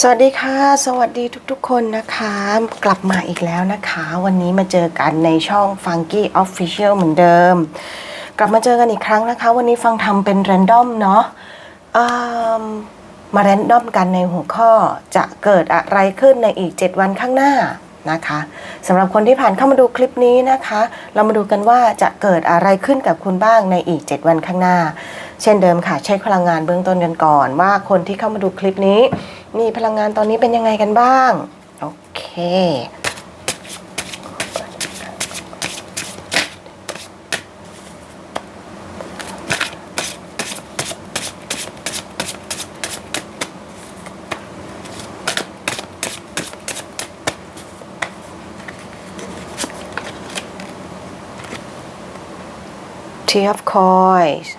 สวัสดีค่ะ สวัสดีทุกๆคนนะคะ กลับมาอีกแล้วนะคะ วันนี้มาเจอกันในช่อง Funky Official เหมือนเดิม กลับมาเจอกันอีกครั้งนะคะ วันนี้ฟังทำเป็นแรนดอมเนาะมมาแรนดอมกันในหัวข้อจะเกิดอะไรขึ้นในอีก 7 วันข้างหน้า นะคะสำหรับคนที่ผ่านเข้ามาดูคลิปนี้นะคะ เรามาดูกันว่าจะเกิดอะไรขึ้นกับคุณบ้างในอีก 7 วันข้างหน้า เช่นเดิมค่ะ เช็คพลังงานเบื้องต้นกันก่อน ว่าคนที่เข้ามาดูคลิปนี้ มีพลังงานตอนนี้เป็นยังไงกันบ้าง โอเค Tea of Coins.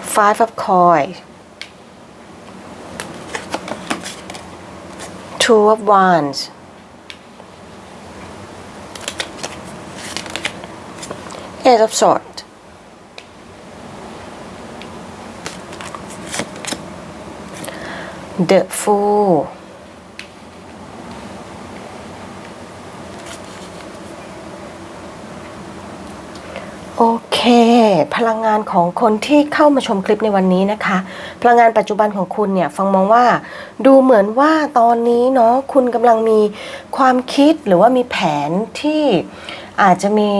Five of Coins. Two of Wands. Eight of Swords. The Fool พลังงานของคนที่เข้ามาชมคลิปในวันนี้นะคะ พลังงานปัจจุบันของคุณเนี่ยฟังมองว่า ดูเหมือนว่าตอนนี้เนาะคุณกำลังมีความคิดหรือว่ามีแผนที่อาจจะมี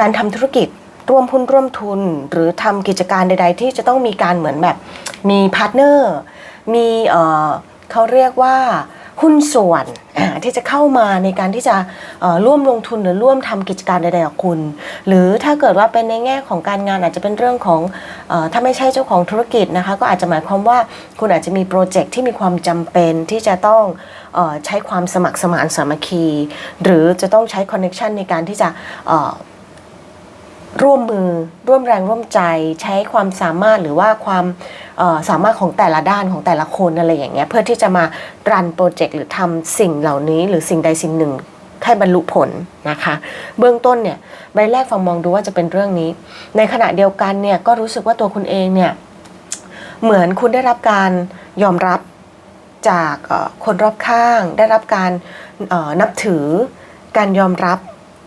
การทำธุรกิจร่วมหุ้นร่วมทุน หรือทำกิจการใด ๆ ที่จะต้องมีการเหมือนแบบมีพาร์ทเนอร์มีเอ่อเขาเรียกว่า หุ้นส่วนที่จะเข้ามาในการที่จะร่วมลงทุนหรือร่วมทำกิจการใดๆกับคุณ หรือถ้าเกิดว่าเป็นในแง่ของการงานอาจจะเป็นเรื่องของอถ้าไม่ใช่เจ้าของธุรกิจนะคะก็อาจจะหมายความว่าคุณอาจจะมีโปรเจกต์ที่มีความจำเป็นที่จะต้องอใช้ความสมัครสมานสามัคคี หรือจะต้องใช้คอนเน็ชันในการที่จะร่วมมือร่วมแรงร่วมใจ ใช้ความสามารถหรือว่าความ สามารถของแต่ละด้านของแต่ละคนอะไรอย่างเงี้ยเพื่อที่จะมารันโปรเจกต์หรือทำสิ่งเหล่านี้หรือสิ่งใดสิ่งหนึ่งให้บรรลุผลนะคะ เบื้องต้นเนี่ยใบแรกฟังมองดูว่าจะเป็นเรื่องนี้ ในขณะเดียวกันเนี่ยก็รู้สึกว่าตัวคุณเองเนี่ยเหมือนคุณได้รับการยอมรับจากคนรอบข้าง ได้รับการนับถือการยอมรับ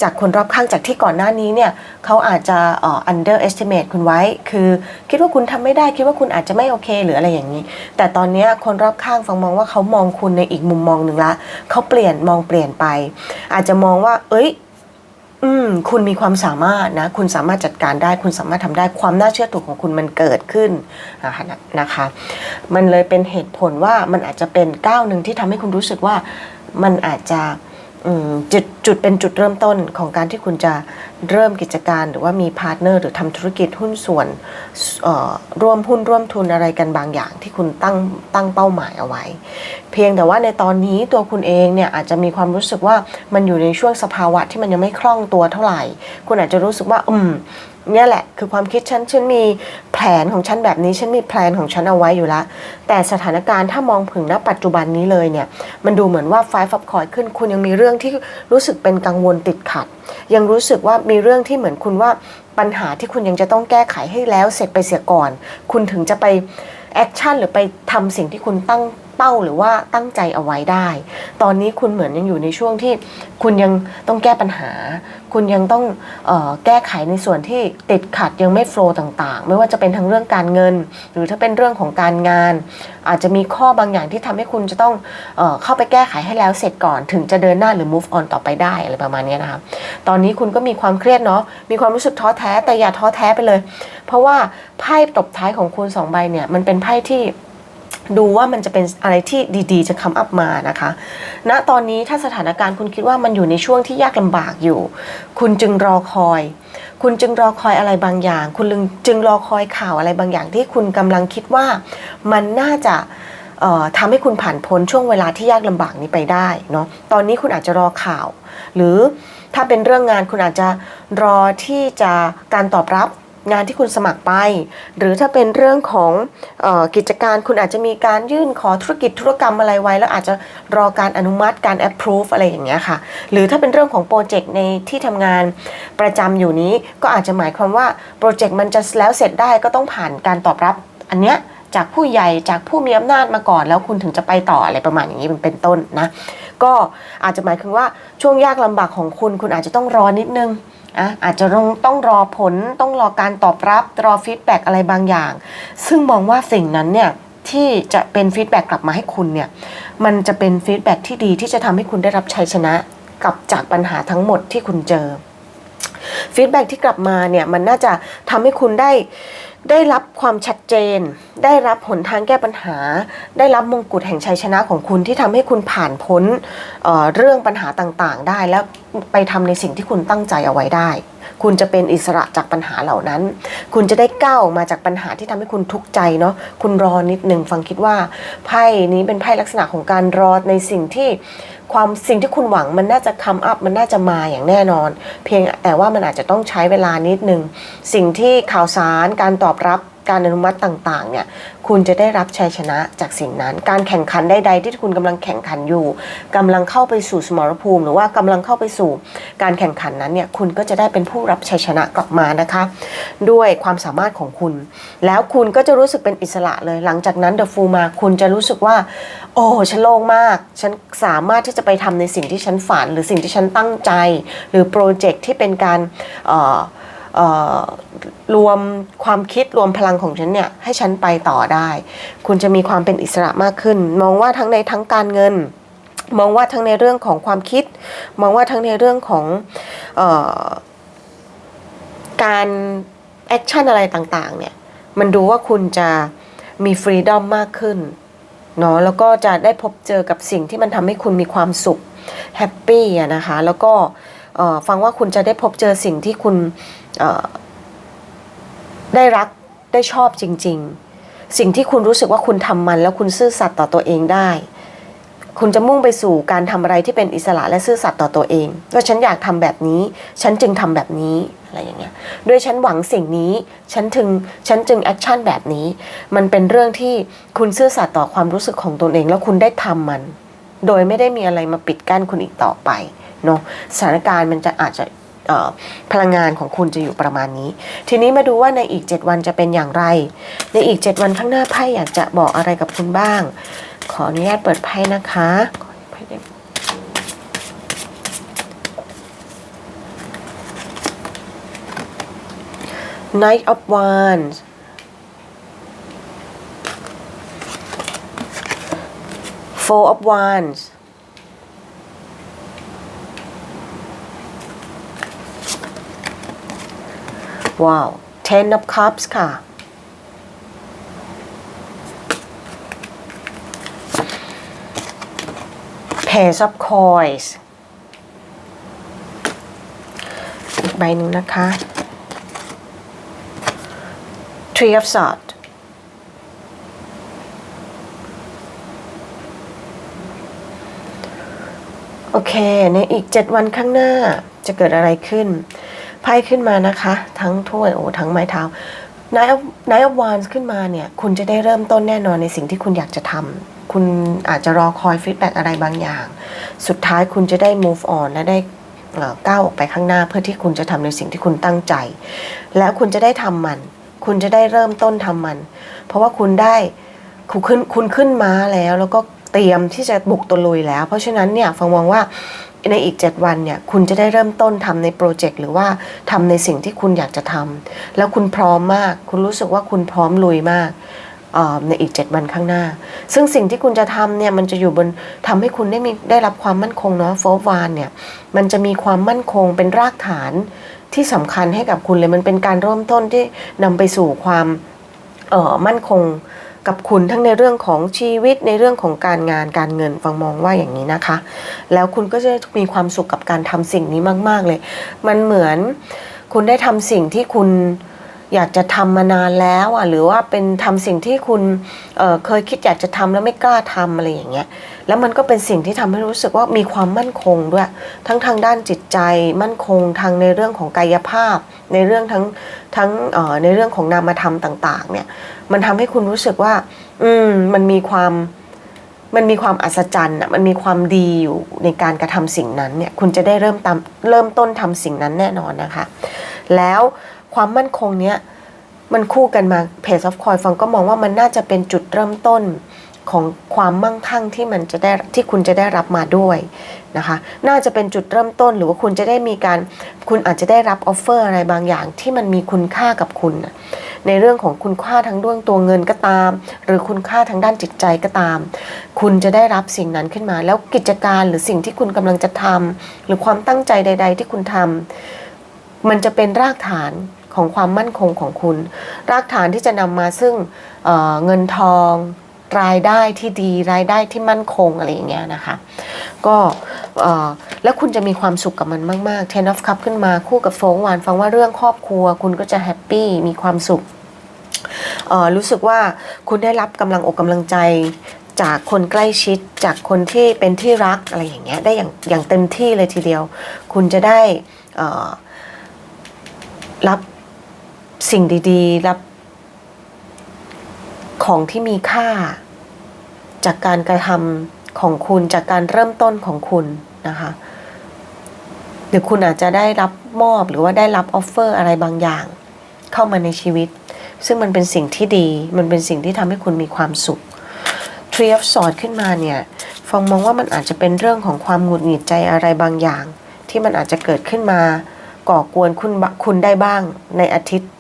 จากคนรอบข้างจากที่ก่อนหน้านี้เนี่ยเขาอาจจะเอ่อ underestimate คุณไว้ คือคิดว่าคุณทำไม่ได้คิดว่าคุณอาจจะไม่โอเค หรืออะไรอย่างนี้ แต่ตอนเนี้ยคนรอบข้างฟังมองว่าเขามองคุณในอีกมุมมองหนึ่งละเขาเปลี่ยนมองเปลี่ยนไป อาจจะมองว่า เอ้ย อืม คุณมีความสามารถนะ คุณสามารถจัดการได้ คุณสามารถทำได้ความน่าเชื่อถือของคุณมันเกิดขึ้นนะคะนะคะ มันเลยเป็นเหตุผลว่ามันอาจจะเป็นก้าวหนึ่งที่ทำให้คุณรู้สึกว่ามันอาจจะ จุดจุดเป็นจุดเริ่มต้นของการที่คุณจะเริ่มกิจการหรือว่ามีพาร์ทเนอร์หรือทำธุรกิจหุ้นส่วนร่วมหุ้นร่วมทุนอะไรกันบางอย่างที่คุณตั้งตั้งเป้าหมายเอาไว้ เพียงแต่ว่าในตอนนี้ตัวคุณเองเนี่ยอาจจะมีความรู้สึกว่ามันอยู่ในช่วงสภาวะที่มันยังไม่คล่องตัวเท่าไหร่ คุณอาจจะรู้สึกว่าอืม เนี่ยแหละคือความคิดฉันฉันมีแผนของฉันแบบนี้ฉันมีแผนของฉันเอาไว้อยู่แล้วแต่สถานการณ์ถ้ามองถึงณปัจจุบันนี้เลยเนี่ยมันดูเหมือนว่าไฟฟับคอยขึ้น คุณยังมีเรื่องที่รู้สึกเป็นกังวลติดขัด ยังรู้สึกว่ามีเรื่องที่เหมือนคุณว่าปัญหาที่คุณยังจะต้องแก้ไขให้แล้วเสร็จไปเสียก่อน คุณถึงจะไปแอคชั่นหรือไปทำสิ่งที่คุณตั้ง เป้าหรือว่าตั้งใจเอาไว้ได้ ตอนนี้คุณเหมือนยังอยู่ในช่วงที่คุณยังต้องแก้ปัญหา คุณยังต้องออแก้ไขในส่วนที่ติดขัดยังไม่โฟล์ต่างๆ ไม่ว่าจะเป็นทั้งเรื่องการเงิน หรือถ้าเป็นเรื่องของการงาน อาจจะมีข้อบางอย่างที่ทำให้คุณจะต้องเออเข้าไปแก้ไขให้แล้วเสร็จก่อน ถึงจะเดินหน้าหรือ move on ต่อไปได้อะไรประมาณนี้นะคะตอนนี้คุณก็มีความเครียดเนาะมีความรู้สึกท้อแท้แต่อย่าท้อแท้ไปเลย เพราะว่าไพ่ตบท้ายของคุณสองใบเนี่ยมันเป็นไพ่ที่ ดูว่ามันจะเป็นอะไรที่ดีๆ จะคำอัพมานะคะ ณ ตอนนี้ถ้าสถานการณ์คุณคิดว่ามันอยู่ในช่วงที่ยากลำบากอยู่ คุณจึงรอคอย คุณจึงรอคอยอะไรบางอย่าง คุณจึงรอคอยข่าวอะไรบางอย่างที่คุณกำลังคิดว่ามันน่าจะทำให้คุณผ่านพ้นช่วงเวลาที่ยากลำบากนี้ไปได้เนาะ ตอนนี้คุณอาจจะรอข่าว หรือถ้าเป็นเรื่องงานคุณอาจจะรอที่จะการตอบรับ งานที่คุณสมัครไป หรือถ้าเป็นเรื่องของออกิจการคุณอาจจะมีการยื่นขอธุรกิจธุรกรรมอะไรไว้ แล้วอาจจะรอการอนุมัติการ approve อะไรอย่างเงี้ยค่ะ หรือถ้าเป็นเรื่องของโปรเจกต์ในที่ทำงานประจำอยู่นี้ก็อาจจะหมายความว่าโปรเจกต์มันจะแล้วเสร็จได้ก็ต้องผ่านการตอบรับ อันเนี้ยจากผู้ใหญ่จากผู้มีอำนาจมาก่อนแล้วคุณถึงจะไปต่ออะไรประมาณอย่างนี้เป็นต้นนะ ก็อาจจะหมายถึงว่าช่วงยากลำบากของคุณ คุณอาจจะต้องรอนิดนึง อะอาจจะต้องต้องรอผลต้องรอการตอบรับรอฟีดแบ็กอะไรบางอย่าง ซึ่งมองว่าสิ่งนั้นเนี่ยที่จะเป็นฟีดแบ็กกลับมาให้คุณเนี่ยมันจะเป็นฟีดแบ็กที่ดีที่จะทำให้คุณได้รับชัยชนะกับจากปัญหาทั้งหมดที่คุณเจอฟีดแบ็กที่กลับมาเนี่ยมันน่าจะทำให้คุณได้ ได้รับความชัดเจน ได้รับหนทางแก้ปัญหา ได้รับมงกุฎแห่งชัยชนะของคุณที่ทำให้คุณผ่านพ้นเเรื่องปัญหาต่างๆ ได้แล้วไปทำในสิ่งที่คุณตั้งใจเอาไว้ได้ คุณจะเป็นอิสระจากปัญหาเหล่านั้น คุณจะได้ก้าวออกมาจากปัญหาที่ทำให้คุณทุกข์ใจเนาะคุณรอนิดหนึ่งฟังคิดว่าไพ่นี้เป็นไพ่ลักษณะของการรอในสิ่งที่ ความสิ่งที่คุณหวังมันน่าจะคัมอัพมันน่าจะมาอย่างแน่นอน เพียงแต่ว่ามันอาจจะต้องใช้เวลานิดนึง สิ่งที่ข่าวสารการตอบรับ การอนุมัติต่างๆเนี่ยคุณจะได้รับชัยชนะจากสิ่งนั้น การแข่งขันใดๆที่คุณกำลังแข่งขันอยู่กำลังเข้าไปสู่สมรภูมิ หรือว่ากำลังเข้าไปสู่ การแข่งขันนั้นเนี่ยคุณก็จะได้เป็นผู้รับชัยชนะกลับมานะคะด้วยความสามารถของคุณ แล้วคุณก็จะรู้สึกเป็นอิสระเลย หลังจากนั้นเดอะฟูมาคุณจะรู้สึกว่า โอ้ฉันโล่งมาก ฉันสามารถที่จะไปทำในสิ่งที่ฉันฝัน หรือสิ่งที่ฉันตั้งใจ หรือโปรเจกต์ที่เป็นการเอ่อ รวมความคิดรวมพลังของฉันเนี่ยให้ฉันไปต่อได้ คุณจะมีความเป็นอิสระมากขึ้น มองว่าทั้งในทั้งการเงิน มองว่าทั้งในเรื่องของความคิด มองว่าทั้งในเรื่องของออการแอคชั่นอะไรต่างๆเนี่ยมันดูว่าคุณจะมีฟรีดอมมากขึ้นเนาะแล้วก็จะได้พบเจอกับสิ่งที่มันทำให้คุณมีความสุขแฮปปี้อะนะคะแล้วก็ฟังว่าคุณจะได้พบเจอสิ่งที่คุณ ได้รักได้ชอบจริง ๆ สิ่งที่คุณรู้สึกว่าคุณทำมัน แล้วคุณซื่อสัตย์ต่อตัวเองได้ คุณจะมุ่งไปสู่การทำอะไรที่เป็นอิสระและซื่อสัตย์ต่อตัวเองว่าฉันอยากทำแบบนี้ ฉันจึงทำแบบนี้อะไรอย่างเงี้ยด้วยฉันหวังสิ่งนี้ ฉันถึง ฉันจึงแอคชั่นแบบนี้ มันเป็นเรื่องที่คุณซื่อสัตย์ต่อความรู้สึกของตนเอง แล้วคุณได้ทำมัน โดยไม่ได้มีอะไรมาปิดกั้นคุณอีกต่อไปเนาะ สถานการณ์มันจะอาจจะ พลังงานของคุณจะอยู่ประมาณนี้ ทีนี้มาดูว่าในอีก 7 วันจะเป็นอย่างไร ในอีก 7 วันข้างหน้าไพ่อยากจะบอกอะไรกับคุณบ้าง ขออนุญาตเปิดไพ่นะคะไพ่เล่ม Knight of Wands Four of Wands Wow Ten of Cups ค่ะ Page of Coins อีกใบหนึ่งนะคะ Tree of Swords โอเค ในอีก 7 วันข้างหน้าจะเกิดอะไรขึ้น ไพ่ขึ้นมานะคะ ทั้งถ้วยโอ้ทั้งไม้เท้า Nine of Nine of Wands ขึ้นมาเนี่ย คุณจะได้เริ่มต้นแน่นอนในสิ่งที่คุณอยากจะทำคุณอาจจะรอคอยฟีดแบ็กอะไรบางอย่าง สุดท้ายคุณจะได้ move on และได้ก้าวออกไปข้างหน้าเพื่อที่คุณจะทำในสิ่งที่คุณตั้งใจ แล้วคุณจะได้ทำมัน คุณจะได้เริ่มต้นทำมัน เพราะว่าคุณได้คุณขึ้นคุณขึ้นม้าแล้ว แล้วก็เตรียมที่จะบุกตะลุยแล้ว เพราะฉะนั้นเนี่ยฟังมองว่า ในอีก 7 วันเนี่ยคุณจะได้เริ่มต้นทำในโปรเจกต์หรือว่าทำในสิ่งที่คุณอยากจะทำแล้วคุณพร้อมมาก คุณรู้สึกว่าคุณพร้อมลุยมากในอีก 7 วันข้างหน้า ซึ่งสิ่งที่คุณจะทำเนี่ยมันจะอยู่บนทำให้คุณได้มีได้รับความมั่นคงเนาะโฟร์วานเนี่ยมันจะมีความมั่นคงเป็นรากฐานที่สำคัญให้กับคุณเลยมันเป็นการเริ่มต้นที่นำไปสู่ความออมั่นคง กับคุณทั้งในเรื่องของชีวิตในเรื่องของการงานการเงินฟังมองว่าอย่างนี้นะคะ แล้วคุณก็จะมีความสุขกับการทำสิ่งนี้มาก ๆ เลย มันเหมือนคุณได้ทำสิ่งที่คุณ อยากจะทำมานานแล้วอะหรือว่าเป็นทำสิ่งที่คุณเเคยคิดอยากจะทำแล้วไม่กล้าทำอะไรอย่างเงี้ยแล้วมันก็เป็นสิ่งที่ทำให้รู้สึกว่ามีความมั่นคงด้วย ทั้งทางด้านจิตใจมั่นคงทางในเรื่องของกายภาพ ในเรื่องทั้งทั้งในเรื่องของนามธรรมต่างๆเนี่ยมันทำให้คุณรู้สึกว่า อืมมันมีความมันมีความอัศจรรย์อะมันมีความดีอยู่ในการกระทำสิ่งนั้นเนี่ยคุณจะได้เริ่มตามเริ่มต้นทำสิ่งนั้นแน่นอนนะคะ แล้ว ความมั่นคงเนี้ยมันคู่กันมาเพจออฟคอยฟังก็มองว่ามันน่าจะเป็นจุดเริ่มต้นของความมั่งคั่งที่มันจะได้ที่คุณจะได้รับมาด้วยนะคะ น่าจะเป็นจุดเริ่มต้นหรือว่าคุณจะได้มีการคุณอาจจะได้รับออฟเฟอร์อะไรบางอย่างที่มันมีคุณค่ากับคุณ ในเรื่องของคุณค่าทั้งด้วงตัวเงินก็ตาม หรือคุณค่าทางด้านจิตใจก็ตาม คุณจะได้รับสิ่งนั้นขึ้นมา แล้วกิจการหรือสิ่งที่คุณกำลังจะทำหรือความตั้งใจใด ๆ ที่คุณทำมันจะเป็นรากฐาน ของความมั่นคงของคุณ รากฐานที่จะนำมาซึ่งเเงินทองรายได้ที่ดีรายได้ที่มั่นคงอะไรอย่างเงี้ยนะคะ ก็แล้วคุณจะมีความสุขกับมันมากๆ Ten of Cup ขึ้นมาคู่กับโฟงหวานฟังว่าเรื่องครอบครัว คุณก็จะแฮปปี้มีความสุขรู้สึกว่าคุณได้รับกำลังอกกำลังใจจากคนใกล้ชิดจากคนที่เป็นที่รักอะไรอย่างเงี้ยได้อย่างอย่างเต็มที่เลยทีเดียว คุณจะได้รับ สิ่งดีๆ รับของที่มีค่า จากการกระทำของคุณจากการเริ่มต้นของคุณนะคะ หรือคุณอาจจะได้รับมอบหรือว่าได้รับออฟเฟอร์อะไรบางอย่าง เข้ามาในชีวิต ซึ่งมันเป็นสิ่งที่ดี มันเป็นสิ่งที่ทำให้คุณมีความสุข Tree of Swords ขึ้นมาเนี่ยฟองมองว่ามันอาจจะเป็นเรื่องของความหงุดหงิดใจอะไรบางอย่าง ที่มันอาจจะเกิดขึ้นมาก่อกวนคุณคุณได้บ้างในอาทิตย์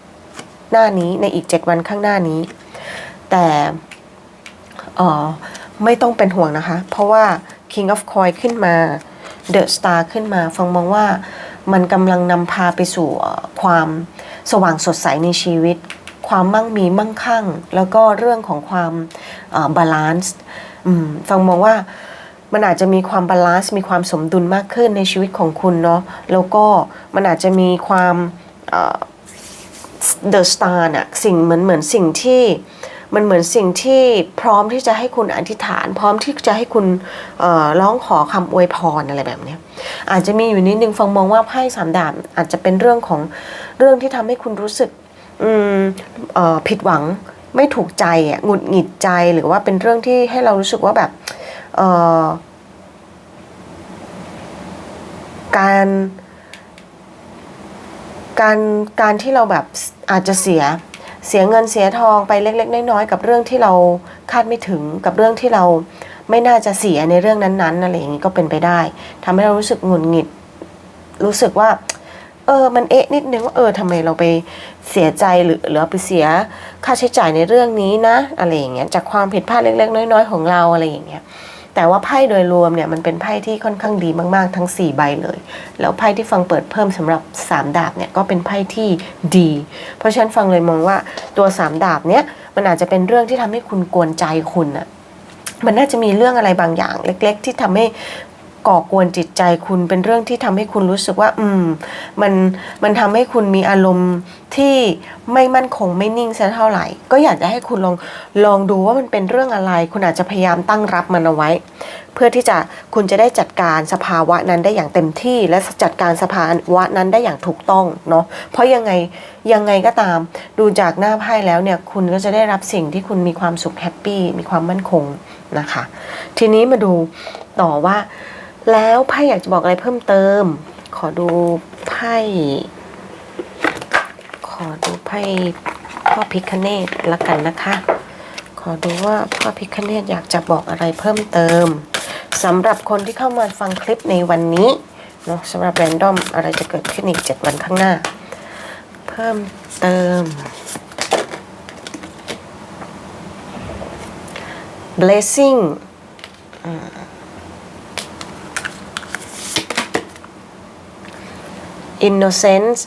หน้านี้ในอีก 7 วันข้างหน้านี้ แต่ออไม่ต้องเป็นห่วงนะคะ เพราะว่า King of Coin ขึ้นมา The Star ขึ้นมาฟังมองว่ามันกำลังนำพาไปสู่ความสว่างสดใสในชีวิต ความมั่งมีมั่งคั่ง แล้วก็เรื่องของความบาลานซ์ฟังมองว่ามันอาจจะมีความบาลานซ์มีความสมดุลมากขึ้นในชีวิตของคุณเนาะแล้วก็มันอาจจะมีความ เดอะสตาร์น่ะสิ่งเหมือนเหมือนสิ่งที่มันเหมือนสิ่งที่พร้อมที่จะให้คุณอธิษฐาน พร้อมที่จะให้คุณร้องขอคำอวยพรอะไรแบบนี้อาจจะมีอยู่นิดนึงฟังมองว่าไพ่สามดาบอาจจะเป็นเรื่องของเรื่องที่ทำให้คุณรู้สึกผิดหวังไม่ถูกใจอะหงุดหงิดใจหรือว่าเป็นเรื่องที่ให้เรารู้สึกว่าแบบการการการที่เราแบบ อาจจะเสียเสียเงินเสียทองไปเล็ก ๆ น้อยๆกับเรื่องที่เราคาดไม่ถึงกับเรื่องที่เราไม่น่าจะเสียในเรื่องนั้นๆอะไรอย่างนี้ก็เป็นไปได้ทำให้เรารู้สึกหงุดหงิด รู้สึกว่า เออ มันเอ๊ะนิดนึงว่าเออทำไมเราไปเสียใจหรือหรือไปเสียค่าใช้จ่ายในเรื่องนี้นะ อะไรอย่างเงี้ยจากความผิดพลาดเล็ก ๆ น้อย ๆ ของเราอะไรอย่างเงี้ย แต่ว่าไพ่โดยรวมเนี่ยมันเป็นไพ่ที่ค่อนข้างดีมากๆ ทั้ง 4 ใบเลย แล้วไพ่ที่ฟังเปิดเพิ่มสำหรับ 3 ดาบเนี่ยก็เป็นไพ่ที่ดี เพราะฉะนั้นฟังเลยมองว่าตัว 3 ดาบเนี่ยมันอาจจะเป็นเรื่องที่ทำให้คุณกวนใจคุณอะมันน่าจะมีเรื่องอะไรบางอย่างเล็ก ๆ ที่ทำให้ ก่อกวนจิตใจคุณเป็นเรื่องที่ทำให้คุณรู้สึกว่า อืม มันมันทำให้คุณมีอารมณ์ที่ไม่มั่นคงไม่นิ่งสักเท่าไหร่ ก็อยากจะให้คุณลองลองดูว่ามันเป็นเรื่องอะไร คุณอาจจะพยายามตั้งรับมันเอาไว้ เพื่อที่จะคุณจะได้จัดการสภาวะนั้นได้อย่างเต็มที่ และจัดการสภาวะนั้นได้อย่างถูกต้องเนาะเพราะยังไงยังไงก็ตาม ดูจากหน้าไพ่แล้วเนี่ยคุณก็จะได้รับสิ่งที่คุณมีความสุขแฮปปี้มีความมั่นคงนะคะ ทีนี้มาดูต่อว่า แล้วไพ่อยากจะบอกอะไรเพิ่มเติม ขอดูไพ่ ขอดูไพ่พ่อพิคเนตละกันนะคะ ขอดูว่าพ่อพิคเนตอยากจะบอกอะไรเพิ่มเติมสำหรับคนที่เข้ามาฟังคลิปในวันนี้เนาะสำหรับแรนดอมอะไรจะเกิดขึ้นอีก 7 วันข้างหน้า เพิ่มเติม blessing innocence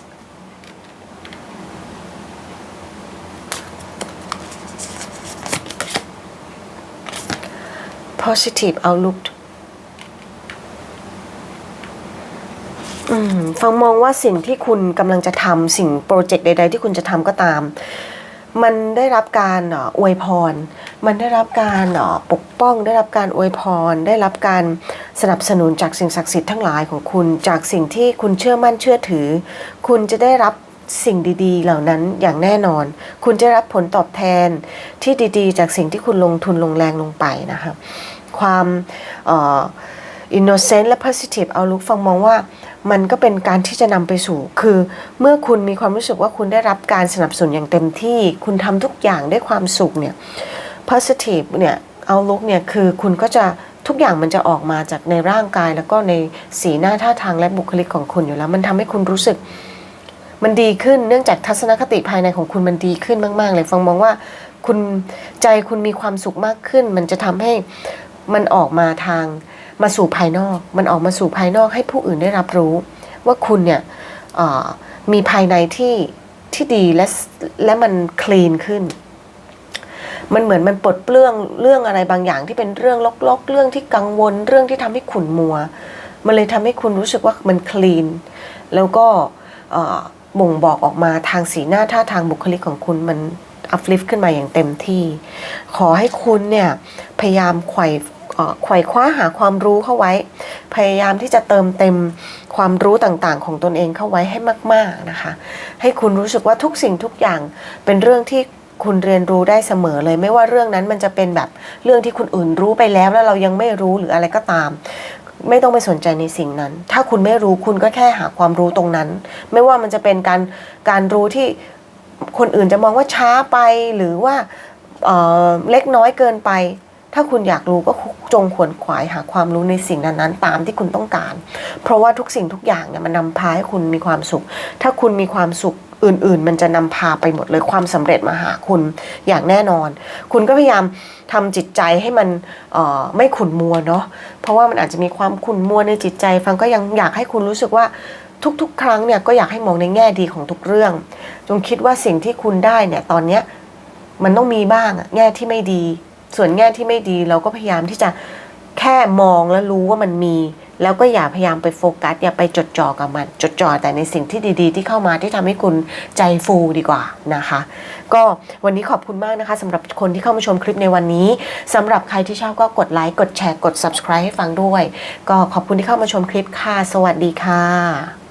positive outlook อืมฟังมองว่าสิ่งที่คุณกำลังจะทำสิ่งโปรเจกต์ใด ๆ ที่คุณจะทำก็ตาม มันได้รับการเอ่ออวยพร มันได้รับการเอ่อปกป้อง ได้รับการอวยพร ได้รับการสนับสนุนจากสิ่งศักดิ์สิทธิ์ทั้งหลายของคุณ จากสิ่งที่คุณเชื่อมั่นเชื่อถือ คุณจะได้รับสิ่งดี ๆ เหล่านั้นอย่างแน่นอน คุณจะรับผลตอบแทนที่ดี ๆ จากสิ่งที่คุณลงทุนลงแรงลงไปนะคะ ความเอ่อ innocent และ positive outlook ฟังมองว่ามันก็เป็นการที่จะนำไปสู่ คือเมื่อคุณมีความรู้สึกว่าคุณได้รับการสนับสนุนอย่างเต็มที่ คุณทำทุกอย่างด้วยความสุขเนี่ย positive เนี่ย outlook เนี่ยคือคุณก็จะทุกอย่างมันจะออกมาจากในร่างกาย แล้วก็ในสีหน้าท่าทางและบุคลิกของคุณอยู่แล้ว มันทำให้คุณรู้สึก มันดีขึ้นเนื่องจากทัศนคติภายในของคุณมันดีขึ้นมาก ๆ เลยฟังมองว่า คุณใจคุณมีความสุขมากขึ้น มันจะทำให้มันออกมาทาง มาสู่ภายนอก มันออกมาสู่ภายนอกให้ผู้อื่นได้รับรู้ ว่าคุณเนี่ยมีภายในที่ที่ดีและและมันคลีนขึ้น มันเหมือนมันปลดเปลื้องเรื่องอะไรบางอย่างที่เป็นเรื่องลกๆ เรื่องที่กังวล เรื่องที่ทำให้ขุ่นมัว มันเลยทำให้คุณรู้สึกว่ามันคลีน แล้วก็บ่งบอกออกมาทางสีหน้าท่าทางบุคลิกของคุณมันอัพลิฟขึ้นมาอย่างเต็มที่ ขอให้คุณเนี่ยพยายามไขว่ ไขว่คว้าหาความรู้เข้าไว้ พยายามที่จะเติมเต็มความรู้ต่างๆ ของตนเองเข้าไว้ให้มาก ๆนะคะ ให้คุณรู้สึกว่าทุกสิ่งทุกอย่างเป็นเรื่องที่คุณเรียนรู้ได้เสมอเลย ไม่ว่าเรื่องนั้นมันจะเป็นแบบเรื่องที่คนอื่นรู้ไปแล้วแล้วเรายังไม่รู้หรืออะไรก็ตาม ไม่ต้องไปสนใจในสิ่งนั้น ถ้าคุณไม่รู้คุณก็แค่หาความรู้ตรงนั้น ไม่ว่ามันจะเป็นการการรู้ที่คนอื่นจะมองว่าช้าไปหรือว่าเเล็กน้อยเกินไป ถ้าคุณอยากรู้ก็จงขวนขวายหาความรู้ในสิ่งนั้นๆ ตามที่คุณต้องการ เพราะว่าทุกสิ่งทุกอย่างเนี่ยมันนำพาให้คุณมีความสุข ถ้าคุณมีความสุขอื่นๆ มันจะนำพาไปหมดเลยความสำเร็จมาหาคุณอย่างแน่นอน คุณก็พยายามทำจิตใจให้มันออไม่ขุ่นมัวเนาะเพราะว่ามันอาจจะมีความขุ่นมัวในจิตใจ ฟังก็ยังอยากให้คุณรู้สึกว่าทุกๆ ครั้งเนี่ยก็อยากให้มองในแง่ดีของทุกเรื่อง จงคิดว่าสิ่งที่คุณได้เนี่ยตอนเนี้ยมันต้องมีบ้างแง่ที่ไม่ดี ส่วนแง่ที่ไม่ดีเราก็พยายามที่จะแค่มองแล้วรู้ว่ามันมี แล้วก็อย่าพยายามไปโฟกัส อย่าไปจดจ่อกับมัน จดจ่อแต่ในสิ่งที่ดีๆ ที่เข้ามาที่ทำให้คุณใจฟูดีกว่านะคะ ก็วันนี้ขอบคุณมากนะคะสำหรับคนที่เข้ามาชมคลิปในวันนี้สำหรับใครที่ชอบก็กดไลค์กดแชร์กด subscribe ให้ฟังด้วย ก็ขอบคุณที่เข้ามาชมคลิปค่ะ สวัสดีค่ะ